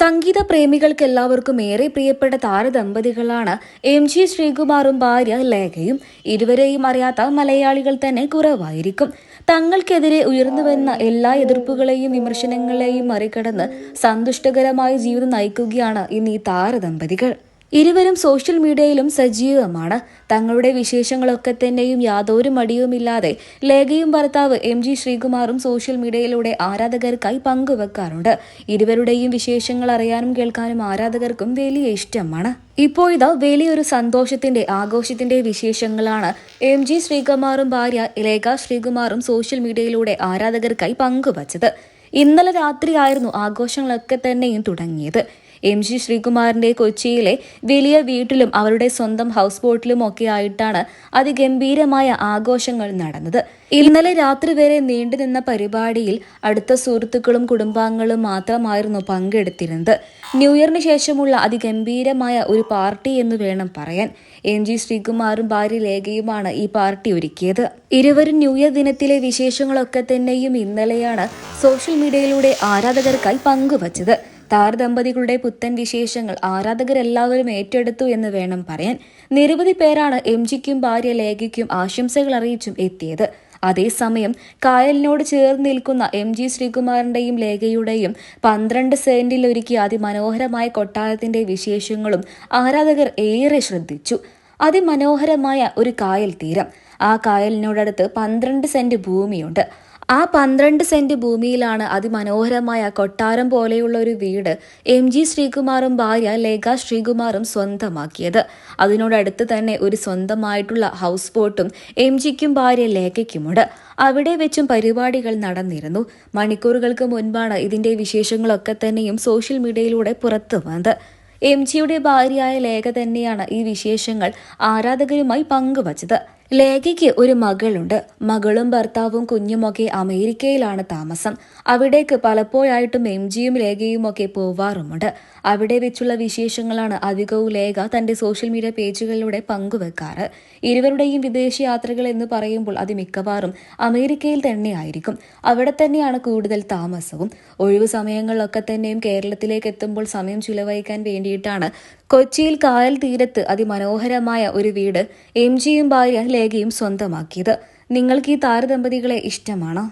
സംഗീത പ്രേമികൾക്ക് എല്ലാവർക്കും ഏറെ പ്രിയപ്പെട്ട താരദമ്പതികളാണ് എം ജി ശ്രീകുമാറും ഭാര്യ ലേഖയും. ഇരുവരെയും അറിയാത്ത മലയാളികൾ തന്നെ കുറവായിരിക്കും. തങ്ങൾക്കെതിരെ ഉയർന്നുവന്ന എല്ലാ എതിർപ്പുകളെയും വിമർശനങ്ങളെയും മറികടന്ന് സന്തുഷ്ടകരമായ ജീവിതം നയിക്കുകയാണ് ഇന്ന് ഈ താരദമ്പതികൾ. ഇരുവരും സോഷ്യൽ മീഡിയയിലും സജീവമാണ്. തങ്ങളുടെ വിശേഷങ്ങളൊക്കെ തന്നെയും യാതൊരു മടിയുമില്ലാതെ ലേഖയും ഭർത്താവ് എം ജി ശ്രീകുമാറും സോഷ്യൽ മീഡിയയിലൂടെ ആരാധകർക്കായി പങ്കുവെക്കാറുണ്ട്. ഇരുവരുടെയും വിശേഷങ്ങൾ അറിയാനും കേൾക്കാനും ആരാധകർക്കും വലിയ ഇഷ്ടമാണ്. ഇപ്പോൾ ഇതാ വലിയൊരു സന്തോഷത്തിന്റെ ആഘോഷത്തിന്റെ വിശേഷങ്ങളാണ് എം ജി ശ്രീകുമാറും ഭാര്യ ലേഖ ശ്രീകുമാറും സോഷ്യൽ മീഡിയയിലൂടെ ആരാധകർക്കായി പങ്കുവച്ചത്. ഇന്നലെ രാത്രിയായിരുന്നു ആഘോഷങ്ങളൊക്കെ തന്നെയും തുടങ്ങിയത്. എം ജി ശ്രീകുമാറിന്റെ കൊച്ചിയിലെ വലിയ വീട്ടിലും അവരുടെ സ്വന്തം ഹൗസ് ബോട്ടിലും ഒക്കെ ആയിട്ടാണ് അതിഗംഭീരമായ ആഘോഷങ്ങൾ നടന്നത്. ഇന്നലെ രാത്രി വരെ നീണ്ടുനിന്ന പരിപാടിയിൽ അടുത്ത സുഹൃത്തുക്കളും കുടുംബാംഗങ്ങളും മാത്രമായിരുന്നു പങ്കെടുത്തിരുന്നത്. ന്യൂഇയറിന് ശേഷമുള്ള അതിഗംഭീരമായ ഒരു പാർട്ടി എന്ന് വേണം പറയാൻ. എം ജി ശ്രീകുമാറും ഭാര്യ ലേഖയുമാണ് ഈ പാർട്ടി ഒരുക്കിയത്. ഇരുവരും ന്യൂഇയർ ദിനത്തിലെ വിശേഷങ്ങളൊക്കെ തന്നെയും ഇന്നലെയാണ് സോഷ്യൽ മീഡിയയിലൂടെ ആരാധകർക്കായി പങ്കുവച്ചത്. താരദമ്പതികളുടെ പുത്തൻ വിശേഷങ്ങൾ ആരാധകരെല്ലാവരും ഏറ്റെടുത്തു എന്ന് വേണം പറയാൻ. നിരവധി പേരാണ് എം ജിക്കും ഭാര്യ ലേഖയ്ക്കും ആശംസകൾ അറിയിച്ചും എത്തിയത്. അതേസമയം കായലിനോട് ചേർന്ന് നിൽക്കുന്ന എം ജി ശ്രീകുമാറിന്റെയും ലേഖയുടെയും പന്ത്രണ്ട് സെന്റിൽ ഒരുക്കിയ അതിമനോഹരമായ കൊട്ടാരത്തിന്റെ വിശേഷങ്ങളും ആരാധകർ ഏറെ ശ്രദ്ധിച്ചു. അതിമനോഹരമായ ഒരു കായൽ തീരം. ആ കായലിനോടടുത്ത് പന്ത്രണ്ട് സെന്റ് ഭൂമിയുണ്ട്. ആ പന്ത്രണ്ട് സെന്റ് ഭൂമിയിലാണ് അതിമനോഹരമായ കൊട്ടാരം പോലെയുള്ള ഒരു വീട് എം ജി ശ്രീകുമാറും ഭാര്യ ലേഖ ശ്രീകുമാറും സ്വന്തമാക്കിയത്. അതിനോടടുത്ത് തന്നെ ഒരു സ്വന്തമായിട്ടുള്ള ഹൗസ് ബോട്ടും എം ജിക്കും ഭാര്യ ലേഖയ്ക്കുമുണ്ട്. അവിടെ വെച്ചും പരിപാടികൾ നടന്നിരുന്നു. മണിക്കൂറുകൾക്ക് മുൻപാണ് ഇതിന്റെ വിശേഷങ്ങളൊക്കെ തന്നെയും സോഷ്യൽ മീഡിയയിലൂടെ പുറത്തു വന്നത്. എം ജിയുടെ ഭാര്യയായ ലേഖ തന്നെയാണ് ഈ വിശേഷങ്ങൾ ആരാധകരുമായി പങ്കുവച്ചത്. ലേഖയ്ക്ക് ഒരു മകളുണ്ട്. മകളും ഭർത്താവും കുഞ്ഞുമൊക്കെ അമേരിക്കയിലാണ് താമസം. അവിടേക്ക് പലപ്പോഴായിട്ടും എം ജിയും ലേഖയും ഒക്കെ പോവാറുമുണ്ട്. അവിടെ വെച്ചുള്ള വിശേഷങ്ങളാണ് അധികവും ലേഖ തന്റെ സോഷ്യൽ മീഡിയ പേജുകളിലൂടെ പങ്കുവെക്കാറ്. ഇരുവരുടെയും വിദേശ യാത്രകൾ എന്ന് പറയുമ്പോൾ അത് മിക്കവാറും അമേരിക്കയിൽ തന്നെയായിരിക്കും അവിടെ തന്നെയാണ് കൂടുതൽ താമസവും. ഒഴിവു സമയങ്ങളിലൊക്കെ തന്നെയും കേരളത്തിലേക്ക് എത്തുമ്പോൾ സമയം ചിലവഴിക്കാൻ വേണ്ടിയിട്ടാണ് കൊച്ചിയിൽ കായൽ തീരത്ത് അതിമനോഹരമായ ഒരു വീട് എം ജിയും ഭാര്യ ലേഖയും സ്വന്തമാക്കിയത്. നിങ്ങൾക്ക് ഈ താരദമ്പതികളെ ഇഷ്ടമാണോ?